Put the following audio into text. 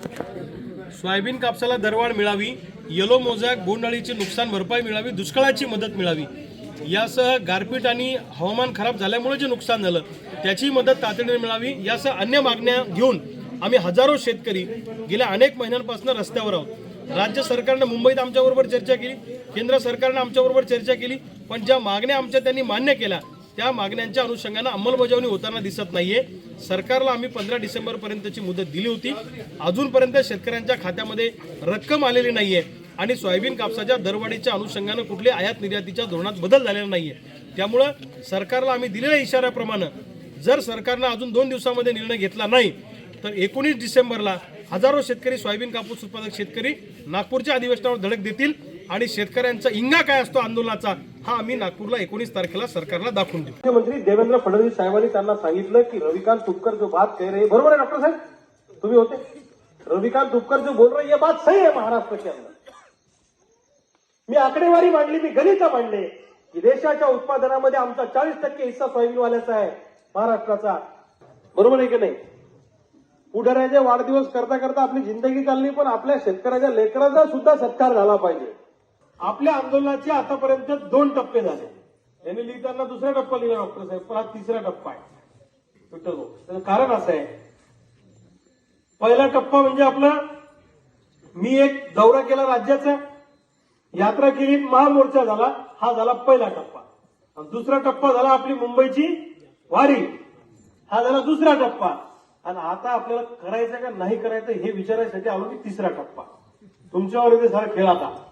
Soybean कापसाला दरवाढ मिळावी येलो मोजॅक बोंडअळीचे नुकसान भरपाई मिळावी दुष्काळाची मदत मिळावी. यासह गारपीट आणि हवामान खराब झाल्यामुळे जे नुकसान झालं त्याची मदत तातडीने मिळावी. यासह अन्य मागण्या घेऊन आम्ही हजारो शेतकरी गेल्या अनेक महिन्यांपासून रस्त्यावर आहोत. राज्य सरकारनं मुंबईत आमच्याबरोबर चर्चा केली केंद्र सरकारनं आमच्याबरोबर चर्चा केली पण ज्या मागण्या आमच्या त्यांनी मान्य केल्या त्या मागण्यांच्या अनुषंगानं अंमलबजावणी होताना दिसत नाहीये. सरकारला आम्ही पंधरा डिसेंबर पर्यंतची मुदत दिली होती. अजूनपर्यंत शेतकऱ्यांच्या खात्यामध्ये रक्कम आलेली नाहीये आणि सोयाबीन कापसाच्या दरवाढीच्या अनुषंगानं कुठल्या आयात निर्यातीच्या धोरणात बदल झालेला नाहीये. त्यामुळं सरकारला आम्ही दिलेल्या इशाऱ्याप्रमाणे जर सरकारनं अजून दोन दिवसामध्ये निर्णय घेतला नाही तर एकोणीस डिसेंबरला हजारो शेतकरी सोयाबीन कापूस उत्पादक शेतकरी नागपूरच्या अधिवेशनावर धडक देतील. आणि शेतकऱ्यांचा इंगा काय असतो आंदोलनाचा हा आम्ही नागपूरला एकोणीस तारखेला सरकारला दाखवून देऊ. मुख्यमंत्री देवेंद्र फडणवीस साहेबांनी त्यांना सांगितलं की रविकांत तुपकर जो बात कह रहे बरोबर आहे डॉक्टर साहेब? तुम्ही होते? रविकांत तुपकर जो बोल रहे ये बात सही आहे महाराष्ट्र के अंदर. मी आकडेवारी मांडली मी गणित मांडले. की देशाच्या उत्पादनामध्ये आमचा चाळीस टक्के हिस्सा सोयाबीनवाल्याचा आहे महाराष्ट्राचा. बरोबर आहे की नाही? पुढाऱ्याचे वाढदिवस करता करता आपली जिंदगी चालली पण आपल्या शेतकऱ्याच्या लेकराचा सुद्धा सत्कार झाला पाहिजे. आपल्या आंदोलनाचे आतापर्यंत दोन टप्पे झाले. त्यांनी लिहिताना दुसरा टप्पा लिहिला डॉक्टर साहेब. पण हा तिसरा टप्पा आहे. विठ्ठल त्याचं कारण असं आहे. पहिला टप्पा म्हणजे आपला मी एक दौरा केला राज्याचा यात्रा केली महामोर्चा झाला हा झाला पहिला टप्पा. आणि दुसरा टप्पा झाला आपली मुंबईची वारी. हा झाला दुसरा टप्पा. आणि आता आपल्याला करायचं का नाही करायचं हे विचारायसाठी आलो की तिसरा टप्पा. तुमच्यावर इथे सारा खेळ आता.